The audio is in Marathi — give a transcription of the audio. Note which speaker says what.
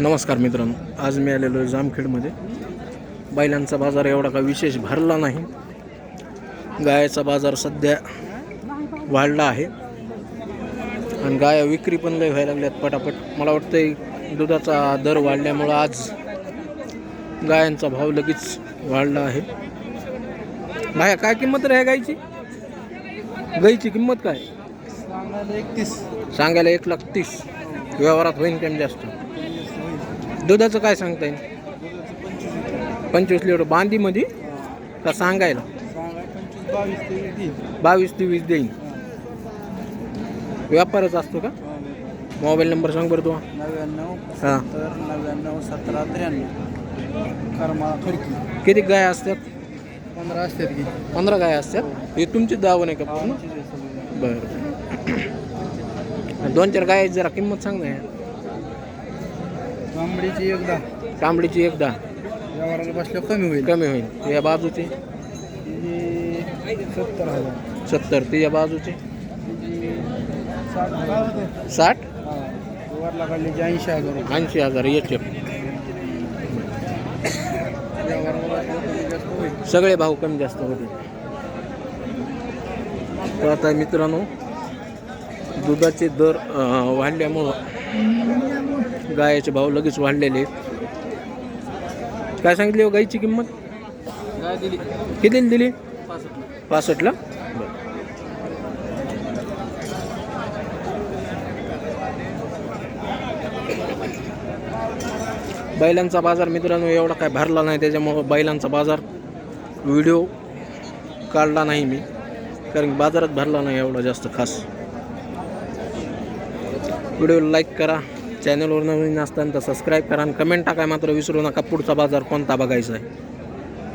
Speaker 1: नमस्कार मित्रांनो आज मी आलेलो आहे जामखेडमध्ये. बैलांचा बाजार एवढा का विशेष भरला नाही. गायाचा बाजार सध्या वाढला आहे. आणि गाया विक्री पण लय व्हायला लागल्यात पटापट. मला वाटतं दुधाचा दर वाढल्यामुळं आज गायांचा भाव लगेच वाढला आहे. गाया काय किंमत रे गायची गाईची? किंमत काय?
Speaker 2: सांगायला एकतीस.
Speaker 1: सांगायला एक लाख तीस. व्यवहारात होईन कमी जास्त? दुधाचं काय सांगता येईल? पंचवीस लिटर. बांधीमध्ये? का सांगायला?
Speaker 2: बावीस ते
Speaker 1: वीस देईन. व्यापारच असतो का? मोबाईल नंबर सांग बरं तू
Speaker 2: नव्याण्णव
Speaker 1: हां.
Speaker 2: नव्याण्णव सतरा त्र्याण्णव. खडकी.
Speaker 1: किती गाय असतात?
Speaker 2: पंधरा असतात की.
Speaker 1: पंधरा गाय असतात? हे तुमची दावण आहे का पूर्ण? बरं. दोन चार गाय जरा किंमत सांग ना
Speaker 2: तांबडीची एकदा.
Speaker 1: तांबडीची एकदा.
Speaker 2: व्यवहाराला बसल्यावर कमी होईल.
Speaker 1: कमी होईल. या बाजूची.
Speaker 2: सत्तर हजार.
Speaker 1: सत्तर. ती या बाजूची.
Speaker 2: साठ? वरला काढल्याची ऐंशी हजार.
Speaker 1: ऐंशी हजार. याचे सगळे भाव कमी जास्त होते तर आता मित्रांनो दुधाचे दर वाढल्यामुळं गायाचे भाव लगेच वाढलेले. काय सांगितली हो गाईची किंमत?
Speaker 2: काय दिली.
Speaker 1: कितीला दिली?
Speaker 2: पासष्ट
Speaker 1: पासष्टला बैलांचा बाजार मित्रांनो एवढा काय भरला नाही त्याच्यामुळं बैलांचा बाजार व्हिडिओ काढला नाही मी. कारण बाजारात भरला नाही एवढा जास्त खास. व्हिडिओ लाईक करा. चॅनलवर नवीन असताना सबस्क्राईब करा आणि कमेंट टाकाय मात्र विसरू नका. पुढचा बाजार कोणता बघायचा आहे?